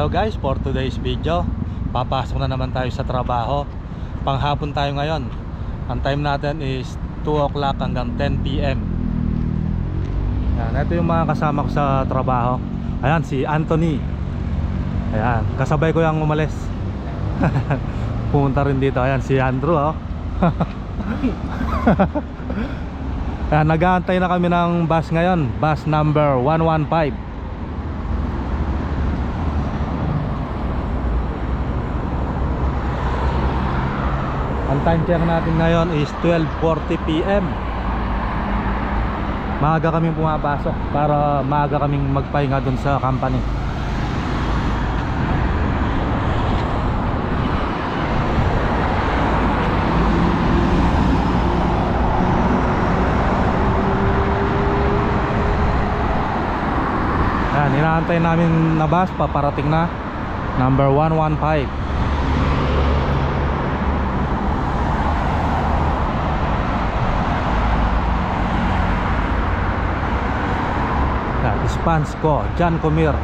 Hello guys, for today's video Papasok na naman tayo sa trabaho. Panghapon tayo ngayon. Ang time natin is 2 o'clock hanggang 10pm Yan, ito yung mga kasama ko sa trabaho. Ayan, si Anthony. Ayan, kasabay ko yung umalis. Pumunta rin dito. Ayan, si Andrew oh. Ayan, nag-aantay na kami ng bus ngayon. Bus number 115 Ang time check natin ngayon is 12.40pm Maaga kaming pumapasok para maaga kaming magpahinga dun sa company. Yan, inaantay namin na bus paparating na. Number 115 Spans ko, John Comir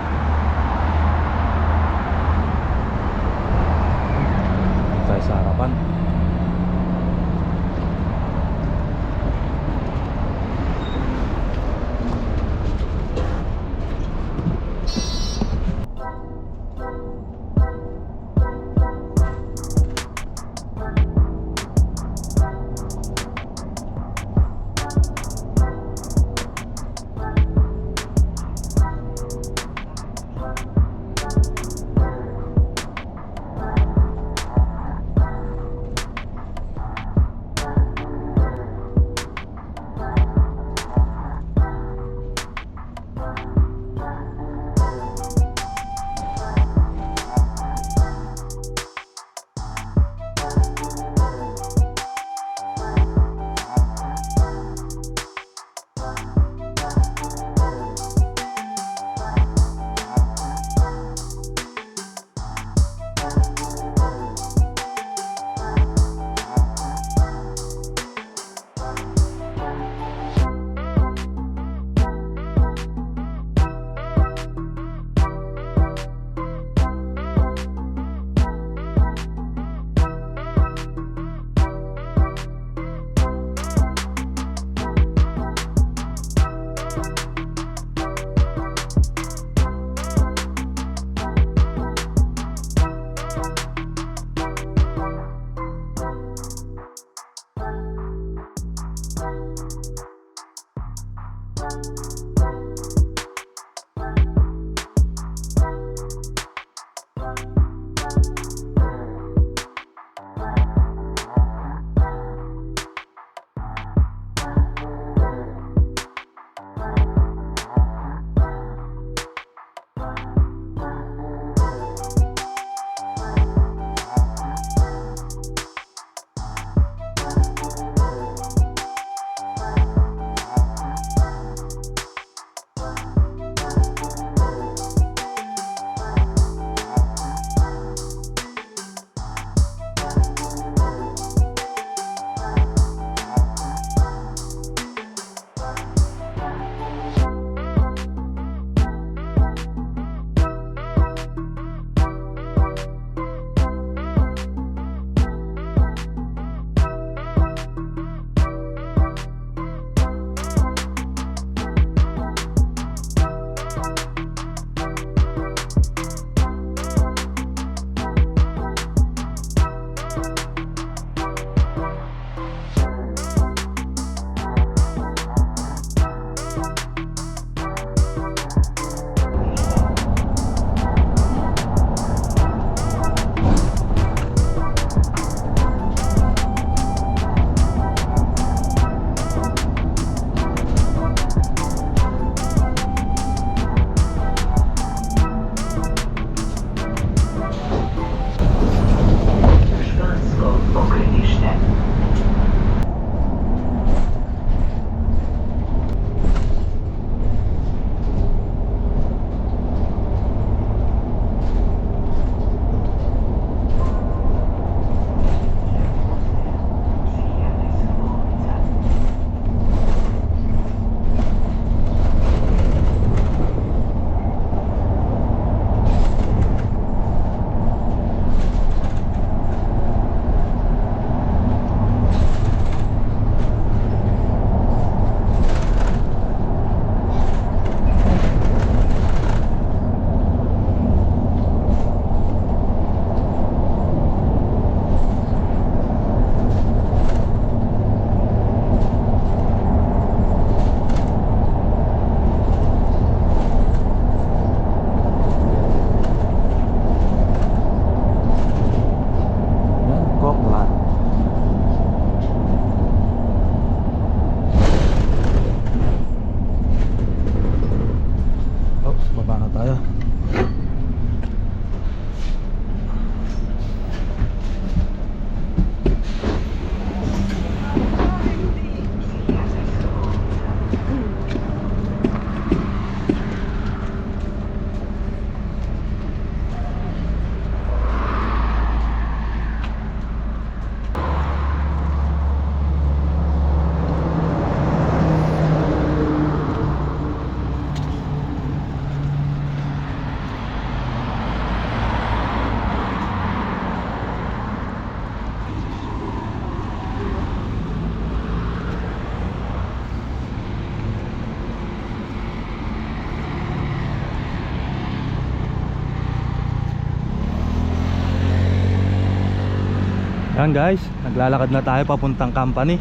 Yan guys, naglalakad na tayo papuntang company.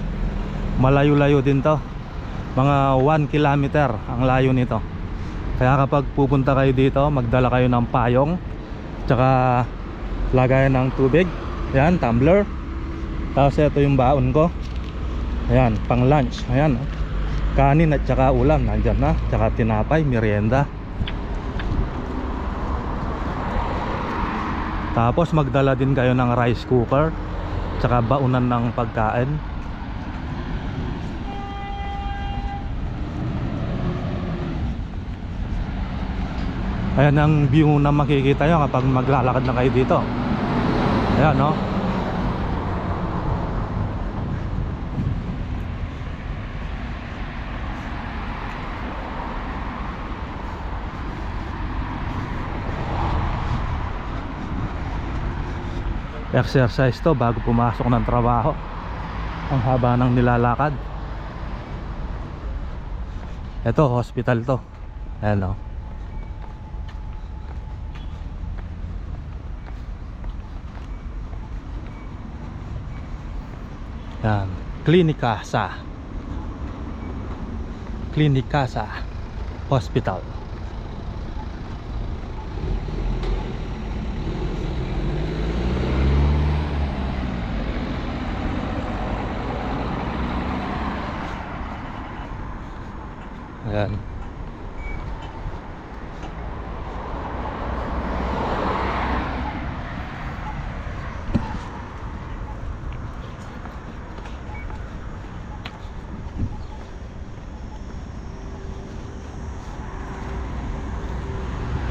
Malayo-layo din to. Mga 1 kilometer ang layo nito. Kaya kapag pupunta kayo dito, magdala kayo ng payong, tsaka lagayan ng tubig. Yan, tumbler. Tapos ito yung baon ko. Ayan, pang lunch. Ayan, oh. kanin at tsaka ulam nandyan na. Tsaka tinapay, merienda. Tapos magdala din kayo ng rice cooker tsaka baunan ng pagkain. Ayan ang view na makikita nyo kapag maglalakad na kayo dito. Ayan no exercise to bago pumasok ng trabaho. Ang haba ng nilalakad. Ito hospital to. Ayan o yan klinika sa klinika sa hospital Ayan.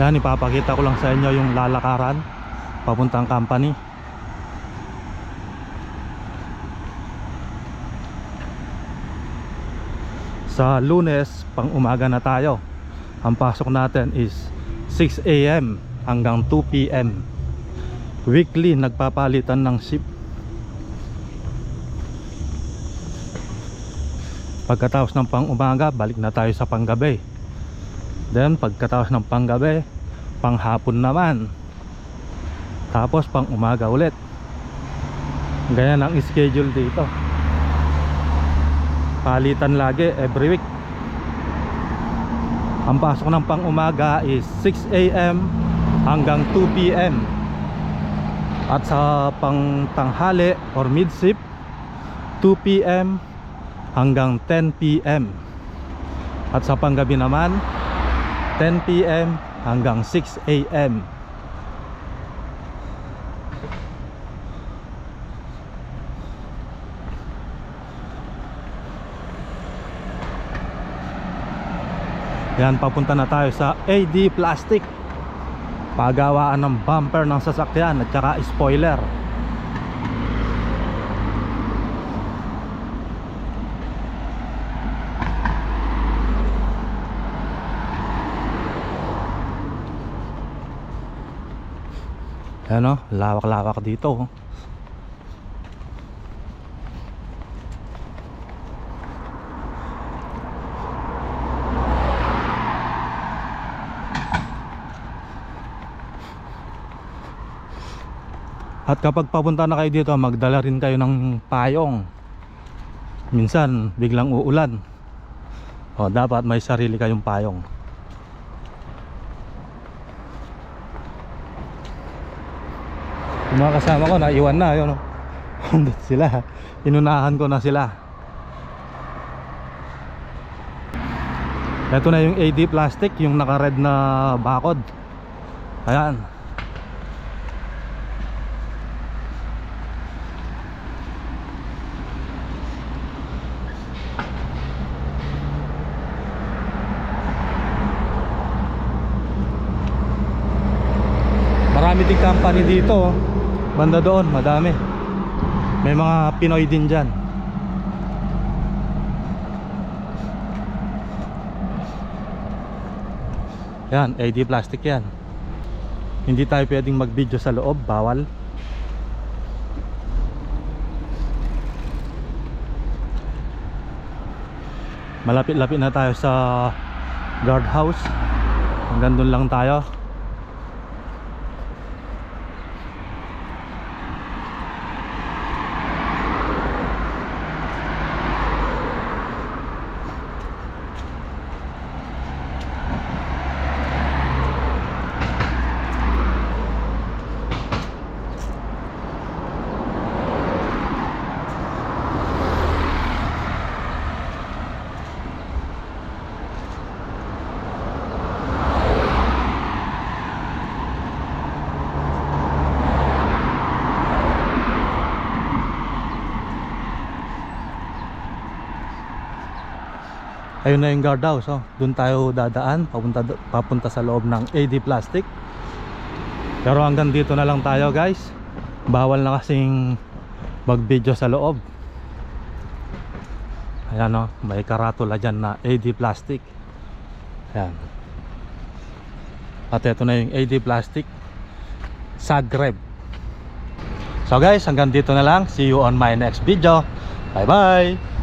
Yan, ipapakita ko lang sa inyo yung lalakaran papuntang company. sa lunes pang umaga na tayo. Ang pasok natin is 6 a.m. hanggang 2 p.m. weekly nagpapalitan ng shift pagkatapos ng pang umaga balik na tayo sa panggabi. Then pagkatapos ng panggabi panghapon naman. Tapos pang umaga ulit. Ganyan ang schedule dito. Palitan lagi every week ang pasok ng pang umaga is 6 a.m. hanggang 2 p.m. at sa pang tanghali or mid shift 2 p.m. hanggang 10 p.m. at sa panggabi naman 10 p.m. hanggang 6 Yan, papunta na tayo sa AD Plastic. Pagawaan ng bumper ng sasakyan at saka spoiler. Yan o, lawak-lawak dito. oh. At kapag papunta na kayo dito, magdala rin kayo ng payong. Minsan, biglang uulan. O, dapat may sarili kayong payong. Yung mga kasama ko, naiwan na. Yun. Andun sila. Inunahan ko na sila. Ito na yung AD plastic, yung naka-red na bakod. Ayan. Marami ding company dito. oh. Banda doon, madami. May mga Pinoy din dyan. Yan, AD plastic yan. Hindi tayo pwedeng mag-video sa loob, bawal. Malapit-lapit na tayo sa guardhouse. Hanggang doon lang tayo. Ayun na yung guardhouse, oh. Doon tayo dadaan, papunta, papunta sa loob ng AD Plastic. Pero hanggang dito na lang tayo, guys. Bawal na kasing mag-video sa loob. Ayan, oh. May karatula dyan na AD Plastic. Ayan. At ito na yung AD Plastic Zagreb. So guys, hanggang dito na lang. See you on my next video. Bye-bye!